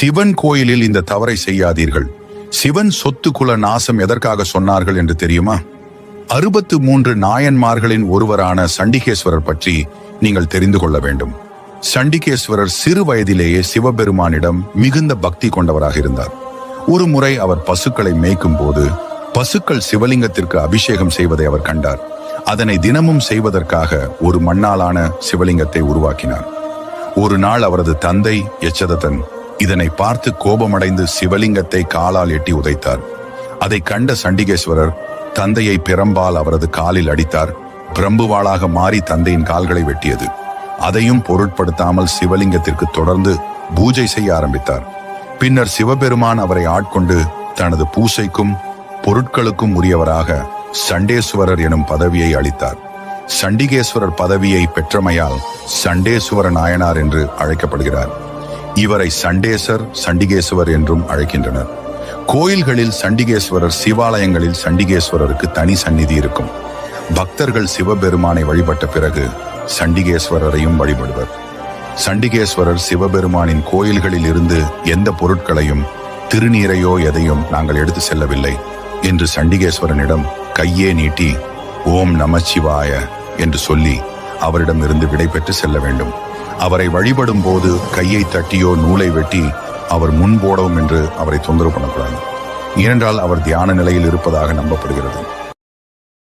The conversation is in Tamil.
சிவன் கோயிலில் இந்த தவறை செய்யாதீர்கள். சிவன் சொத்து குல நாசம் எதற்காக சொன்னார்கள் என்று தெரியுமா? அறுபத்து மூன்று நாயன்மார்களின் ஒருவரான சண்டிகேஸ்வரர் பற்றி நீங்கள் தெரிந்து கொள்ள வேண்டும். சண்டிகேஸ்வரர் சிறு வயதிலேயே சிவபெருமானிடம் மிகுந்த பக்தி கொண்டவராக இருந்தார். ஒரு முறை அவர் பசுக்களை மேய்க்கும் போது பசுக்கள் சிவலிங்கத்திற்கு அபிஷேகம் செய்வதை அவர் கண்டார். அதனை தினமும் செய்வதற்காக ஒரு மண்ணாலான சிவலிங்கத்தை உருவாக்கினார். ஒரு நாள் அவரது தந்தை எச்சதத்தன் இதனை பார்த்து கோபமடைந்து சிவலிங்கத்தை காலால் எட்டி உதைத்தார். அதை கண்ட சண்டிகேஸ்வரர் தந்தையை பிரம்பால் அவரது காலில் அடித்தார். பிரம்புவாளாக மாறி தந்தையின் கால்களை வெட்டியது. அதையும் பொருட்படுத்தாமல் சிவலிங்கத்திற்கு தொடர்ந்து பூஜை செய்ய ஆரம்பித்தார். பின்னர் சிவபெருமான் அவரை ஆட்கொண்டு தனது பூசைக்கும் பொருட்களுக்கும் உரியவராக சண்டேஸ்வரர் எனும் பதவியை அளித்தார். சண்டிகேஸ்வரர் பதவியை பெற்றமையால் சண்டேஸ்வர நாயனார் என்று அழைக்கப்படுகிறார். இவரை சண்டேசர் சண்டிகேஸ்வர் என்றும் அழைக்கின்றனர். கோயில்களில் சண்டிகேஸ்வரர் சிவாலயங்களில் சண்டிகேஸ்வரருக்கு தனி சந்நிதி இருக்கும். பக்தர்கள் சிவபெருமானை வழிபட்ட பிறகு சண்டிகேஸ்வரரையும் வழிபடுவர். சண்டிகேஸ்வரர் சிவபெருமானின் கோயில்களில் இருந்து எந்த பொருட்களையும் திருநீரையோ எதையும் நாங்கள் எடுத்து செல்லவில்லை என்று சண்டிகேஸ்வரனிடம் கையே நீட்டி ஓம் நமச்சிவாய என்று சொல்லி அவரிடமிருந்து விடைபெற்று செல்ல வேண்டும். அவரை வழிபடும் போது கையை தட்டியோ நூலை வெட்டி அவர் முன் போடவும் என்று அவரை தொந்தரவு பண்ணக்கூடாது. ஏனென்றால் அவர் தியான நிலையில் இருப்பதாக நம்பப்படுகிறது.